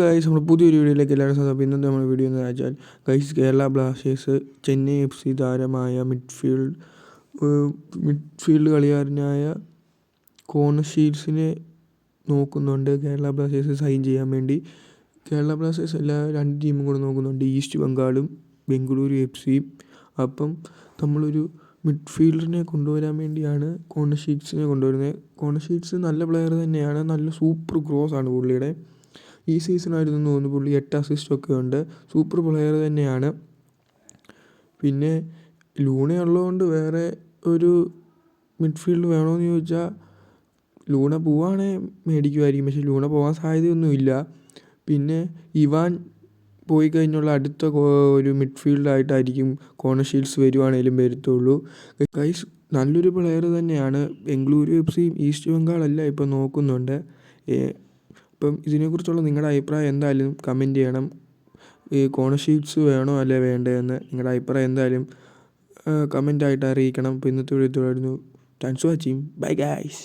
Guys നമ്മൾ പുതിയൊരു വീഡിയോയിലേക്ക് എല്ലാവരും അപ്പോൾ ഇന്നത്തെ നമ്മുടെ വീഡിയോ എന്ന് വെച്ചാൽ guys Kerala Blasters Chennai F C താരമായ മിഡ്ഫീൽഡ് മിഡ്ഫീൽഡ് കളിക്കാരനായ കോണഷീൽസിനെ നോക്കുന്നുണ്ട്. കേരള ബ്ലാസ്റ്റേഴ്സ് സൈൻ ചെയ്യാൻ വേണ്ടി. കേരള ബ്ലാസ്റ്റേഴ്സ് എല്ലാ രണ്ട് ടീമും കൂടെ നോക്കുന്നുണ്ട്. ഈസ്റ്റ് ബംഗാളും ബംഗളൂരു എഫ് സിയും അപ്പം നമ്മളൊരു മിഡ്ഫീൽഡറിനെ കൊണ്ടുവരാൻ വേണ്ടിയാണ് കോണഷീറ്റ്സിനെ കൊണ്ടുവരുന്നത്. കോണഷീറ്റ്സ് നല്ല പ്ലെയർ തന്നെയാണ്. നല്ല സൂപ്പർ ഗ്രോസ് ആണ് പുള്ളിയുടെ. ഈ സീസണായിരുന്നു തോന്നുന്നു. പുള്ളി എട്ട് അസിസ്റ്റൊക്കെ ഉണ്ട്. സൂപ്പർ പ്ലെയർ തന്നെയാണ്. പിന്നെ ലൂണ ഉള്ളതുകൊണ്ട് വേറെ ഒരു മിഡ്ഫീൽഡ് വേണമെന്ന് ചോദിച്ചാൽ ലൂണ പോവുകയാണെങ്കിൽ മേടിക്കുമായിരിക്കും പക്ഷേ ലൂണ പോകാൻ സാധ്യതയൊന്നുമില്ല. പിന്നെ ഇവാൻ പോയി കഴിഞ്ഞുള്ള അടുത്ത ഒരു മിഡ്ഫീൽഡായിട്ടായിരിക്കും കോണഷീൽസ് വരുവാണേലും വരത്തുള്ളൂ. ഗൈസ് നല്ലൊരു പ്ലെയർ തന്നെയാണ്. ബംഗളൂരു എഫ് സിയും ഈസ്റ്റ് ബംഗാളെല്ലാം ഇപ്പോൾ നോക്കുന്നുണ്ട്. അപ്പം ഇതിനെക്കുറിച്ചുള്ള നിങ്ങളുടെ അഭിപ്രായം എന്തായാലും കമന്റ് ചെയ്യണം. ഈ കോണഷീൽസ് വേണോ അല്ലെ വേണ്ടതെന്ന് നിങ്ങളുടെ അഭിപ്രായം എന്തായാലും കമന്റായിട്ട് അറിയിക്കണം. അപ്പോൾ ഇന്നത്തെ video thanks for watching bye guys